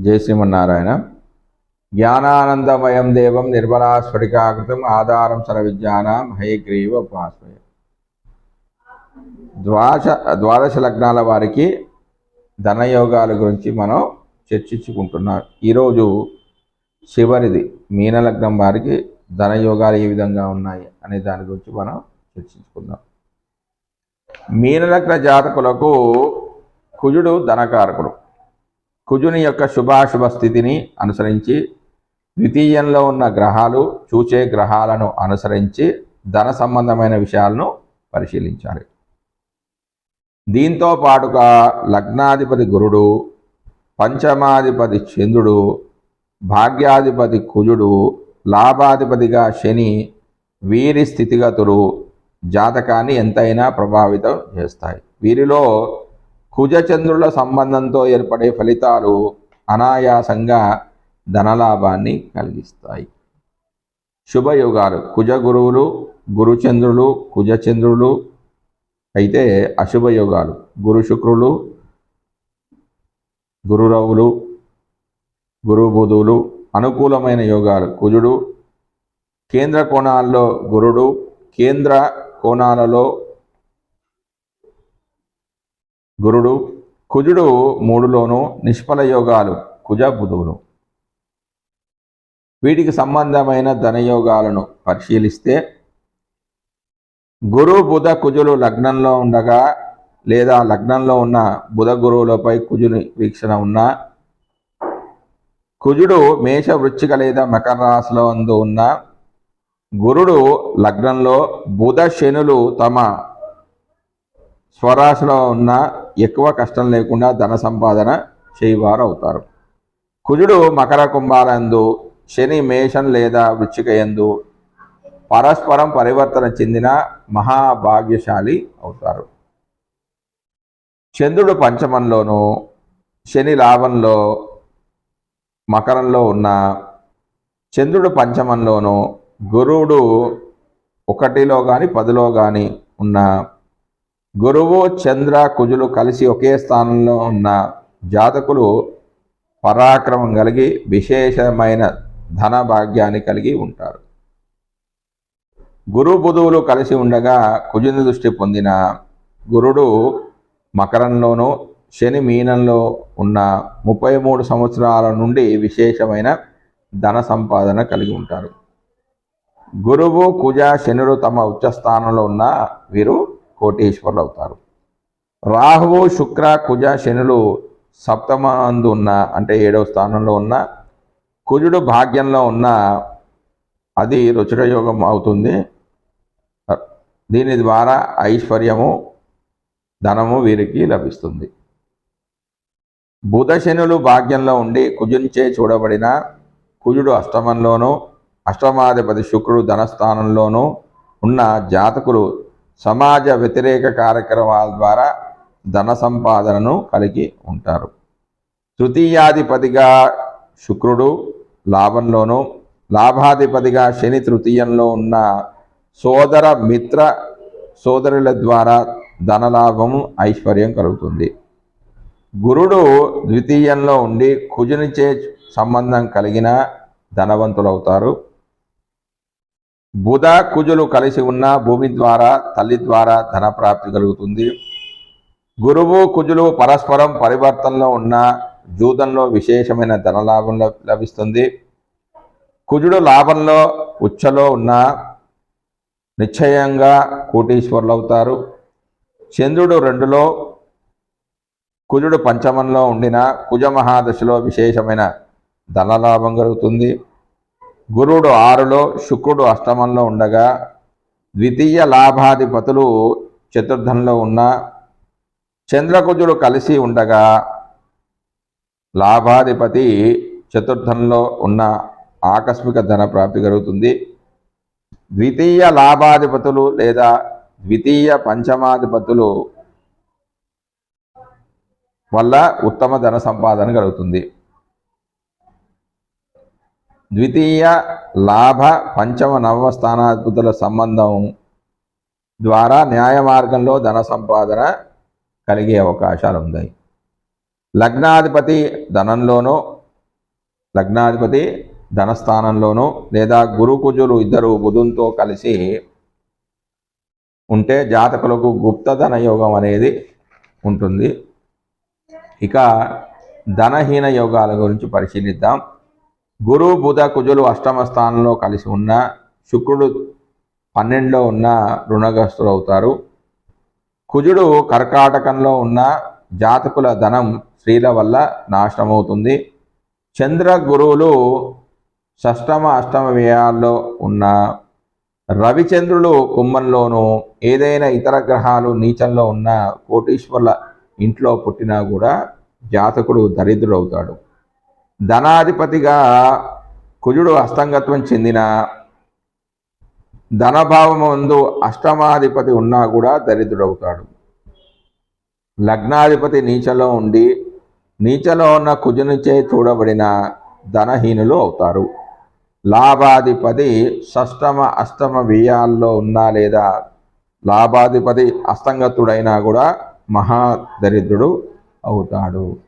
జై శ్రీమన్నారాయణ. జ్ఞానానందమయం దేవం నిర్మలాస్ఫటికాకృతం ఆధారం సర విద్యానాం హయగ్రీవ ఉపాస్మయ ద్వాదశ ద్వాదశ లగ్నాల వారికి ధనయోగాల గురించి మనం చర్చించుకుంటున్నాం. ఈరోజు చివరిది మీనలగ్నం వారికి ధనయోగాలు ఏ విధంగా ఉన్నాయి అనే దాని గురించి మనం చర్చించుకుందాం. మీనలగ్న జాతకులకు కుజుడు ధనకారకుడు. కుజుని యొక్క శుభాశుభ స్థితిని అనుసరించి ద్వితీయంలో ఉన్న గ్రహాలు చూచే గ్రహాలను అనుసరించి ధన సంబంధమైన విషయాలను పరిశీలించాలి. దీంతో పాటుగా లగ్నాధిపతి గురుడు పంచమాధిపతి చంద్రుడు భాగ్యాధిపతి కుజుడు లాభాధిపతిగా శని వీరి స్థితిగతులు జాతకాన్ని ఎంతైనా ప్రభావితం చేస్తాయి. వీరిలో కుజచంద్రుల సంబంధంతో ఏర్పడే ఫలితాలు అనాయాసంగా ధనలాభాన్ని కలిగిస్తాయి. శుభయోగాలు. కుజ గురువులు గురుచంద్రులు కుజచంద్రులు అయితే అశుభయోగాలు. గురు శుక్రులు గురురవులు గురుబుధులు అనుకూలమైన యోగాలు. కుజుడు కేంద్ర కోణాల్లో గురుడు కేంద్ర కోణాలలో గురుడు కుజుడు మూడులోను నిష్ఫల యోగాలు కుజ బుధువులు. వీటికి సంబంధమైన ధనయోగాలను పరిశీలిస్తే గురు బుధ కుజులు లగ్నంలో ఉండగా లేదా లగ్నంలో ఉన్న బుధ గురువులపై కుజుని వీక్షణ ఉన్న కుజుడు మేష వృచ్చిక లేదా మకర రాశిలో అందు ఉన్న గురుడు లగ్నంలో బుధ శనులు తమ స్వరాశిలో ఉన్న ఎక్కువ కష్టం లేకుండా ధన సంపాదన చేయవారు అవుతారు కుజుడు మకర కుంభాలందు శని మేషం లేదా వృచ్చిక ఎందు పరస్పరం పరివర్తన చెందిన మహాభాగ్యశాలి అవుతారు. చంద్రుడు పంచమంలోనూ శని లాభంలో మకరంలో ఉన్న చంద్రుడు పంచమంలోనూ గురువుడు ఒకటిలో కానీ పదిలో కానీ ఉన్న గురువు చంద్ర కుజులు కలిసి ఒకే స్థానంలో ఉన్న జాతకులు పరాక్రమం కలిగి విశేషమైన ధన భాగ్యాన్ని కలిగి ఉంటారు. గురు బుధువులు కలిసి ఉండగా కుజుని దృష్టి పొందిన గురుడు మకరంలోనూ శని మీనంలో ఉన్న ముప్పై మూడు సంవత్సరాల నుండి విశేషమైన ధన సంపాదన కలిగి ఉంటారు. గురువు కుజ శనులు తమ ఉచ్చస్థానంలో ఉన్న వీరు కోటీశ్వరులు అవుతారు రాహువు శుక్ర కుజ శనులు సప్తమందు ఉన్న అంటే ఏడవ స్థానంలో ఉన్న కుజుడు భాగ్యంలో ఉన్న అది రుచిరయోగం అవుతుంది. దీని ద్వారా ఐశ్వర్యము ధనము వీరికి లభిస్తుంది. బుధ శనులు భాగ్యంలో ఉండి కుజునిచే చూడబడిన కుజుడు అష్టమంలోనూ అష్టమాధిపతి శుక్రుడు ధనస్థానంలోనూ ఉన్న జాతకులు సమాజ వ్యతిరేక కార్యక్రమాల ద్వారా ధన సంపాదనను కలిగి ఉంటారు. తృతీయాధిపతిగా శుక్రుడు లాభంలోనూ లాభాధిపతిగా శని తృతీయంలో ఉన్న సోదర మిత్ర సోదరుల ద్వారా ధనలాభము ఐశ్వర్యం కలుగుతుంది. గురుడు ద్వితీయంలో ఉండి కుజునిచే సంబంధం కలిగిన ధనవంతులవుతారు. బుధ కుజులు కలిసి ఉన్న భూమి ద్వారా తల్లి ద్వారా ధన ప్రాప్తి కలుగుతుంది. గురువు కుజులు పరస్పరం పరివర్తనలో ఉన్న జూదంలో విశేషమైన ధనలాభం లాభం లభిస్తుంది. కుజుడు లాభంలో ఉచ్చలో ఉన్న నిశ్చయంగా కోటీశ్వరులు అవుతారు చంద్రుడు రెండులో కుజుడు పంచమంలో ఉండిన కుజ మహాదశలో విశేషమైన ధనలాభం కలుగుతుంది. గురుడు ఆరులో శుక్రుడు అష్టమంలో ఉండగా ద్వితీయ లాభాధిపతులు చతుర్థంలో ఉన్న చంద్రకుజుడు కలిసి ఉండగా లాభాధిపతి చతుర్థంలో ఉన్న ఆకస్మిక ధన ప్రాప్తి కలుగుతుంది. ద్వితీయ లాభాధిపతులు లేదా ద్వితీయ పంచమాధిపతులు వల్ల ఉత్తమ ధన సంపాదన కలుగుతుంది. ద్వితీయ లాభ పంచమ నవమ స్థానాధిపతుల సంబంధం ద్వారా న్యాయ మార్గంలో ధన సంపాదన కలిగే అవకాశాలు ఉన్నాయి. లగ్నాధిపతి ధనంలోనో లగ్నాధిపతి ధనస్థానంలోనూ లేదా గురు కుజులు ఇద్దరు బుధుంతో కలిసి ఉంటే జాతకులకు గుప్త యోగం అనేది ఉంటుంది. ఇక ధనహీన యోగాల గురించి పరిశీలిద్దాం. గురువు బుధ కుజులు అష్టమ స్థానంలో కలిసి ఉన్న శుక్రుడు పన్నెండులో ఉన్న రుణగ్రస్తులు అవుతారు కుజుడు కర్కాటకంలో ఉన్న జాతకుల ధనం స్త్రీల వల్ల నాశనమవుతుంది. చంద్ర గురువులు షష్టమ అష్టమ వ్యయాల్లో ఉన్న రవిచంద్రులు కుంభంలోనూ ఏదైనా ఇతర గ్రహాలు నీచంలో ఉన్న కోటీశ్వర్ల ఇంట్లో పుట్టినా కూడా జాతకుడు దరిద్రుడవుతాడు. ధనాధిపతిగా కుజుడు అస్తంగత్వం చెందిన ధనభావం ముందు అష్టమాధిపతి ఉన్నా కూడా దరిద్రుడవుతాడు. లగ్నాధిపతి నీచలో ఉండి నీచలో ఉన్న కుజునిచే చూడబడిన ధనహీనులు అవుతారు. లాభాధిపతి షష్టమ అష్టమ వ్యయాల్లో ఉన్నా లేదా లాభాధిపతి అస్తంగతుడైనా కూడా మహాదరిద్రుడు అవుతాడు.